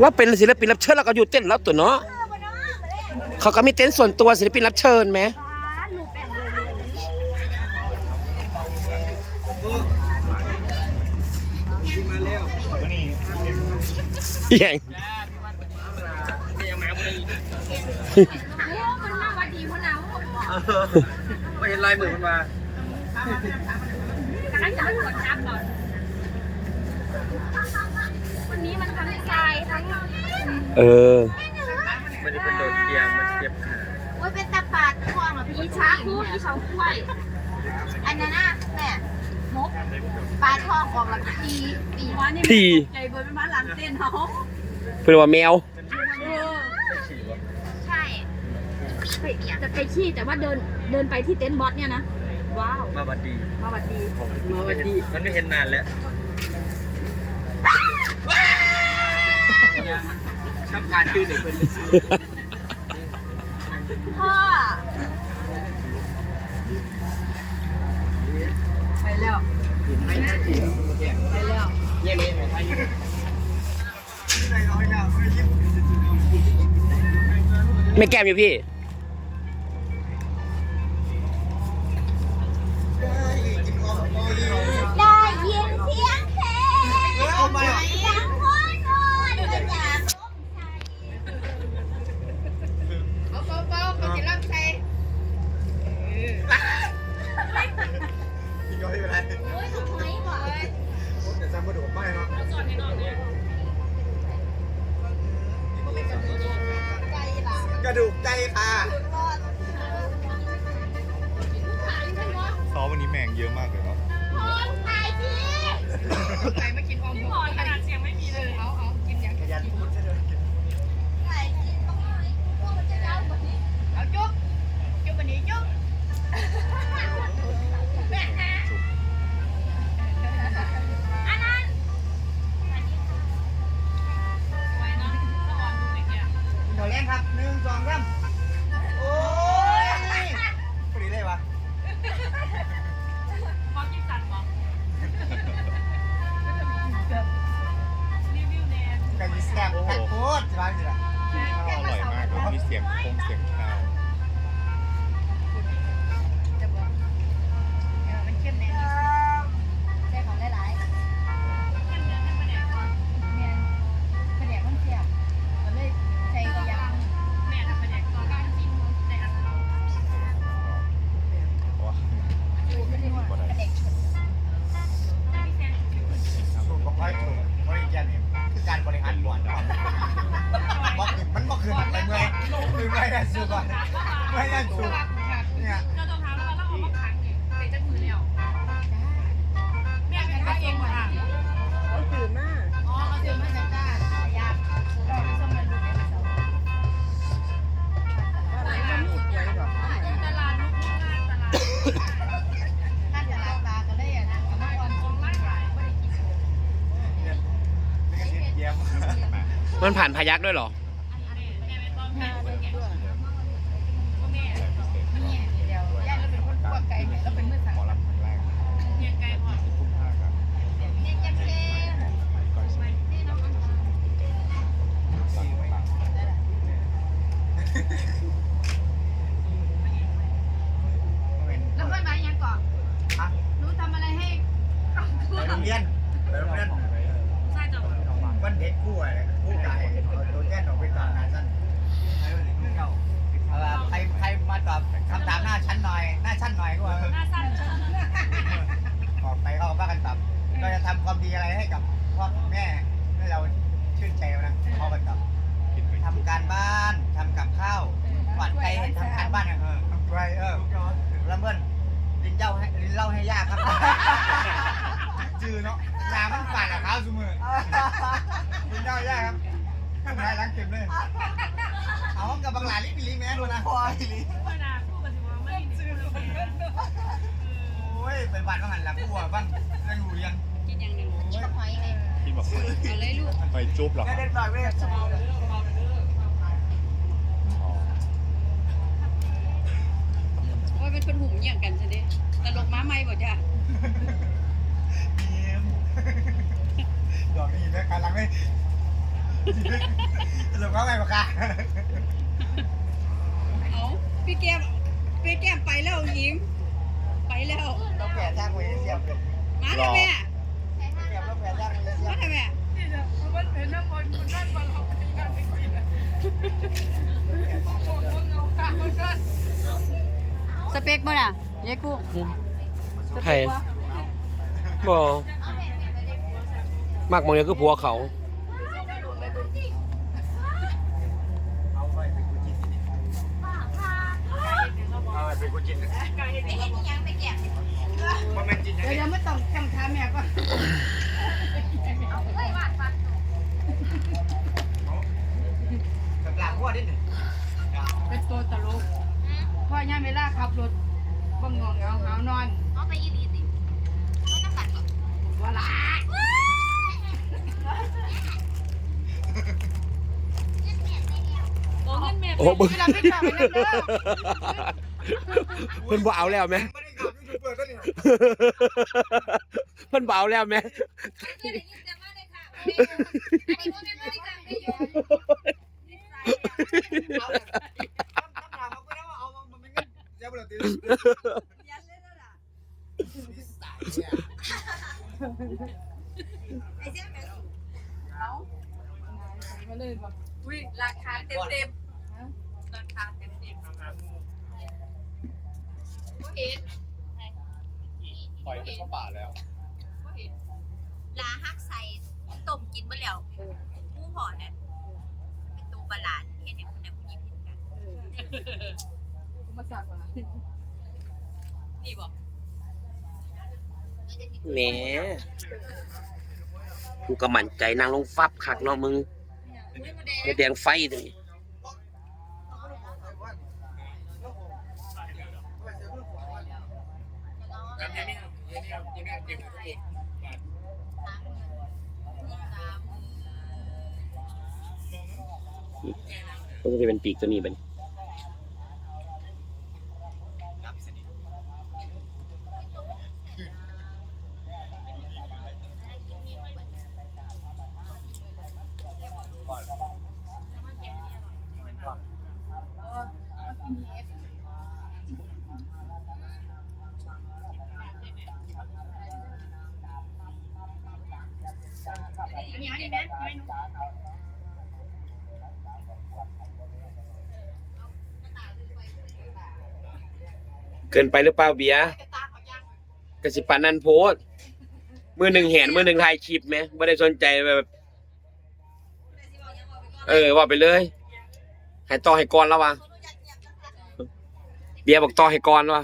ว่าเป็นศิลปินรับเชิญแล้วก็อยู่เต้นแล้วตัวเนาะเขาก็มีเต้นส่วนตัวศิลปินรับเชิญไหมยังมันมาวันดีมันหนาวไม่เห็นลายมือมันมากำลังจะกดจับก่อนวันนี้มันทั้งทรายทั้ง เออ มันจะเป็นโดดเกียงมันเจ็บขาโอ้ยเป็นตาปาดทองเหรอพี่อีช้าช้างคู่อีช้างกล้วย อันนั้นน่ะแม่มกปลาทองออกหลังทีปีวันนี้พี่ใจเบิร์ดเป็นมาหลังเต้นเขาเพื่อนว่าแมวใช่ไปจะไปขี้แต่ว่าเดินเดินไปที่เต็นท์บอสเนี่ยนะ ว้าว มาบัดดีมาวัดดี มาบัดดี มันไม่เห็นนานแล้วำการชื่อหนึ่งเป็นพ่อไปแล้วไม่น่าจีบไปแล้วเยี่ยมเลยมไปยิ้มไม่แก้มอยู่พี่ กระดูกใจค่ะซ้อมวันนี้แมงเยอะมากเลยเนาะพร้อมไปสิขยันพูด อแรงครับหนึ่งสองสามโอ้ยพอดีเลยวะกันมีแซ่บแซ่บโคตรสบายสิล่ะ ข้าวอร่อยมากเลยมีเสียงคงเสียงข้าว คือเมื่อยนั่นสุดก่อนเมื่อยนั่นสุดเนี่ยเราต้องถามแล้วเราเอามาขังเนี่ยเตะจักมือแล้วแม่เป็นพระเองหมดอะอ๋อเขาตื่นมาจากจ้าอยากส่งมันดูในเสาตลาดลูกงานตลาดท่านจะรับตากันได้อะนะกับน้องวันคงไม่ได้ไม่ได้กินเยี่ยมมันผ่านพายักด้วยเหรอ เนี่ยเดี๋ยวย่าเราเป็นคนพวกไก่เนี่ยเราเป็นมือสั่ง หมอลำครั้งแรกทุ่มห้าครับ เนี่ยจำเป็น ก้อยสมัยหลังหลัง แล้วค่อยมายังก่อนรู้ทำอะไรให้ไปโรงเรียนไปโรงเรียนใช่จ้ะวันเด็กคู่อะไรคู่ไก่ตัวแก้นออกไปตอบงานสั้นใครใครมาตอบคำถามหน้าชั้นหน่อย หน้าชั้นหน่อยก็ว่าหน้าสั้นออกไปเขาว่ากันตอบเราจะทำความดีอะไรให้กับพ่อแม่ให้เราชื่นใจนะเขากันตอบกินไป ทำการบ้านทำกับข้าวหวานใจเห็นทำการบ้านอย่างเออทำไรเออแล้วเมื่อนลินเจ้าให้ลินเล่าให้ยากครับ จือเนาะยามันฝาดกับเขาสมือลินเล่ายากครับทำไรล้างเก็บเลย เอากับบางหลาลิบิลิแม่ดูนะพอลิเวลาพูดกันสิว่าไม่ซื้อเลยโอ้ยไปบ้านบ้างหันหลังกูบ้านนั่งอยู่เรียนกินอย่างหนึ่งกินกับหอยเลยที่บอกเอาเลยลูกไปจุ๊บเหรอครับเด็ดหน่อยเว้ย อ๋อ โอ้ยเป็นคนหุ่มอย่างกันใช่ไหมตลกม้าไม่บ่จ้ะยิ้มดอกนี้นะการหลังไม่สรุปว่าไงบ้างคะเอาพี่แก้มพี่แก้มไปแล้วหญิงไปแล้วต้องแผลทางเวเซียมเลยมาทำไมอะแผลต้องแผลทางเวเซียมามทำไมอะนี่นะมัน เป็นน้ำมันมันนั่นมาเราไปงานไปกินนะโอ้โหเอาข้าวกันสเปกบ่น่ะยายกุ้งใครบ่มากมองเนี่ยคือผัวเขาเอาไปเป็นกูจินเอาไปเป็นกูจินมันเป็นจินเดี๋ยวเดี๋ยวไม่ต้องจังถามแม่ก่อนกับหลังหัวนิดหนึ่งเป็นตัวตลกพ่อ ย่าเวลาขับรถบังงองเหงาหาวนอนเอาไปอีหลีติเอาน้ำกัดก่อนว่าละโอ้เงินแม่โอ้เบิ่งเวลาไม่กลับไปนั่นเด้อเพิ่นบ่เอาแล้วไหมไม่ได้ขับยูทูบเบอร์ก็นี่เพิ่นบ่เอาแล้วไหมคือได้ยินแต่ว่าได้ค่ะอันนี้พวกแม่ เป็นเงินเจ้าบุหรี่ตียันเลยนะล่ะนิสัยเนี่ยมาเลยบอกอุ้ยราคาเต็มเต็มราคาเต็มเต็มก็เห็นปล่อยเข้าป่าแล้วก็เห็นลาฮักใส่ต้มกินมาแล้วหมูห่อเนี่ยเป็นตัวประหลาดเห็นเนี่ยคนเนี่ยคุณยิ้มเห็นกัน มาสั่งก่อนนะนี่บอกแหมกูก็มั่นใจนางลงฟับคักเนาะมึงไม่แดงไฟตัวนี้ก็จะเป็นปีกตัวนี้เป็น อันนี้อันนี้แม่ไม่รู้เกินไปหรือเปล่าเบียร์กสิปานนันโพสมือหนึ่งเห็นมือหนึ่งถ่ายคลิปไหมไม่ได้สนใจแบบเออว่าไปเลยให้ต่อให้ก่อนแล้ววะเบียร์บอกต่อให้ก่อนวะ